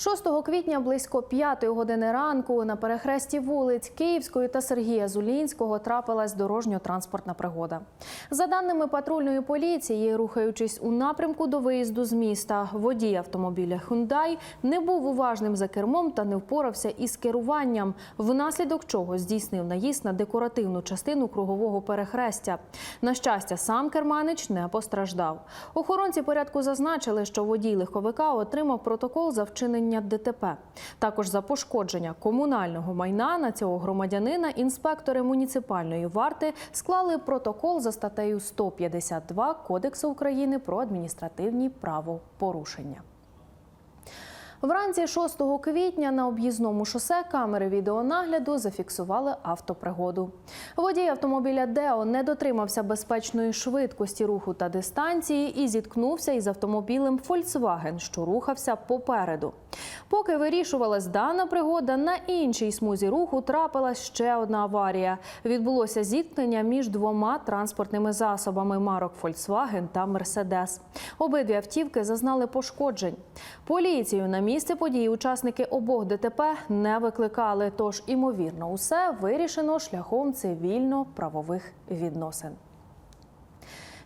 6 квітня близько 5 години ранку на перехресті вулиць Київської та Сергія Зулінського трапилась дорожньо-транспортна пригода. За даними патрульної поліції, рухаючись у напрямку до виїзду з міста, водій автомобіля Hyundai не був уважним за кермом та не впорався із керуванням, внаслідок чого здійснив наїзд на декоративну частину кругового перехрестя. На щастя, сам керманич не постраждав. Охоронці порядку зазначили, що водій легковика отримав протокол за вчинення ДТП. Також за пошкодження комунального майна на цього громадянина інспектори муніципальної варти склали протокол за статтею 152 Кодексу України про адміністративні правопорушення. Вранці 6 квітня на об'їзному шосе камери відеонагляду зафіксували автопригоду. Водій автомобіля Део не дотримався безпечної швидкості руху та дистанції і зіткнувся із автомобілем Volkswagen, що рухався попереду. Поки вирішувалась дана пригода, на іншій смузі руху трапилась ще одна аварія. Відбулося зіткнення між двома транспортними засобами марок Volkswagen та Mercedes. Обидві автівки зазнали пошкоджень. Поліцію на місце події учасники обох ДТП не викликали, тож імовірно, усе вирішено шляхом цивільно-правових відносин.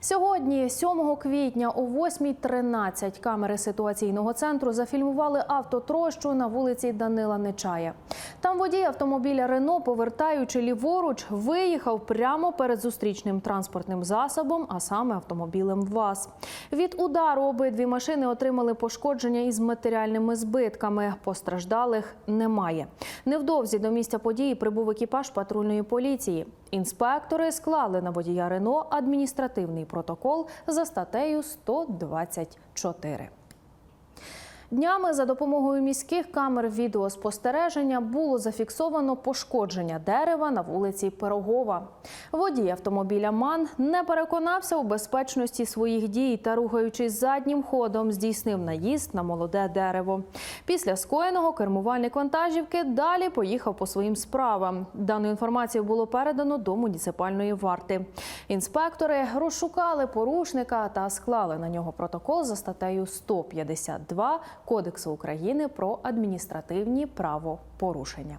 Сьогодні, 7 квітня, о 8.13 камери ситуаційного центру зафільмували автотрощу на вулиці Данила Нечая. Там водій автомобіля Рено, повертаючи ліворуч, виїхав прямо перед зустрічним транспортним засобом, а саме автомобілем ВАЗ. Від удару обидві машини отримали пошкодження із матеріальними збитками. Постраждалих немає. Невдовзі до місця події прибув екіпаж патрульної поліції. Інспектори склали на водія Рено адміністративний протокол за статтею 124. Днями за допомогою міських камер відеоспостереження було зафіксовано пошкодження дерева на вулиці Пирогова. Водій автомобіля МАН не переконався у безпечності своїх дій та, рухаючись заднім ходом, здійснив наїзд на молоде дерево. Після скоєного кермувальник вантажівки далі поїхав по своїм справам. Дану інформацію було передано до муніципальної варти. Інспектори розшукали порушника та склали на нього протокол за статтею 152 Кодексу України про адміністративні правопорушення.